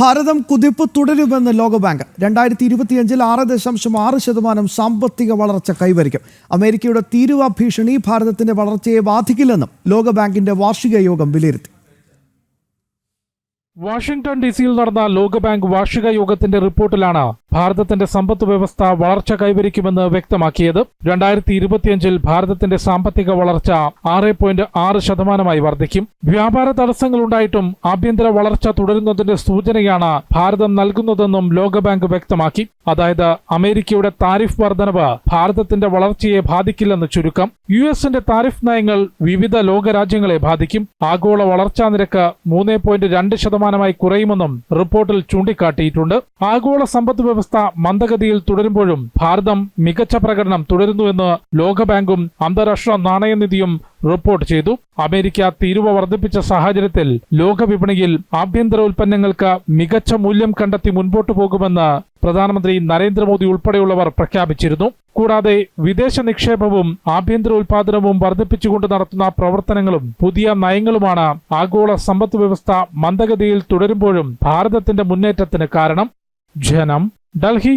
ഭാരതം കുതിപ്പ് തുടരുമെന്ന് ലോകബാങ്ക്. രണ്ടായിരത്തി ഇരുപത്തിയഞ്ചിൽ ആറ് ദശാംശം ആറ് ശതമാനം സാമ്പത്തിക വളർച്ച കൈവരിക്കും. അമേരിക്കയുടെ തീരുവ ഭീഷണി ഭാരതത്തിന്റെ വളർച്ചയെ ബാധിക്കില്ലെന്നും ലോകബാങ്കിന്റെ വാർഷിക യോഗം വിലയിരുത്തി. വാഷിംഗ്ടൺ ഡി സിയിൽ നടന്ന ലോകബാങ്ക് വാർഷിക യോഗത്തിന്റെ റിപ്പോർട്ടിലാണ് ഭാരതത്തിന്റെ സമ്പദ് വ്യവസ്ഥ വളർച്ച കൈവരിക്കുമെന്ന് വ്യക്തമാക്കിയത്. രണ്ടായിരത്തി ഇരുപത്തിയഞ്ചിൽ ഭാരതത്തിന്റെ സാമ്പത്തിക വളർച്ച ആറ് പോയിന്റ് ആറ് ശതമാനമായി വർദ്ധിക്കും. വ്യാപാര തടസ്സങ്ങൾ ഉണ്ടായിട്ടും ആഭ്യന്തര വളർച്ച തുടരുന്നതിന്റെ സൂചനയാണ് ഭാരതം നൽകുന്നതെന്നും ലോകബാങ്ക് വ്യക്തമാക്കി. അതായത് അമേരിക്കയുടെ താരിഫ് വർധനവ് ഭാരതത്തിന്റെ വളർച്ചയെ ബാധിക്കില്ലെന്ന് ചുരുക്കം. യു എസിന്റെ താരിഫ് നയങ്ങൾ വിവിധ ലോകരാജ്യങ്ങളെ ബാധിക്കും. ആഗോള വളർച്ചാ നിരക്ക് മൂന്ന് പോയിന്റ് രണ്ട് ശതമാനമായി കുറയുമെന്നും റിപ്പോർട്ടിൽ ചൂണ്ടിക്കാട്ടിയിട്ടുണ്ട്. ആഗോള സമ്പദ് വ്യവസ്ഥ മന്ദഗതിയിൽ തുടരുമ്പോഴും ഭാരതം മികച്ച പ്രകടനം തുടരുന്നുവെന്ന് ലോകബാങ്കും അന്താരാഷ്ട്ര നാണയനിധിയും റിപ്പോർട്ട് ചെയ്തു. അമേരിക്ക തീരുവ വർദ്ധിപ്പിച്ച സാഹചര്യത്തിൽ ലോകവിപണിയിൽ ആഭ്യന്തര ഉൽപ്പന്നങ്ങൾക്ക് മികച്ച മൂല്യം കണ്ടെത്തി മുൻപോട്ടു പോകുമെന്ന് പ്രധാനമന്ത്രി നരേന്ദ്രമോദി ഉൾപ്പെടെയുള്ളവർ പ്രഖ്യാപിച്ചിരുന്നു. കൂടാതെ വിദേശ നിക്ഷേപവും ആഭ്യന്തര ഉൽപാദനവും വർദ്ധിപ്പിച്ചുകൊണ്ട് നടത്തുന്ന പ്രവർത്തനങ്ങളും പുതിയ നയങ്ങളുമാണ് ആഗോള സമ്പദ് വ്യവസ്ഥ മന്ദഗതിയിൽ തുടരുമ്പോഴും ഭാരതത്തിന്റെ മുന്നേറ്റത്തിന് കാരണം. ജനം ഡൽഹി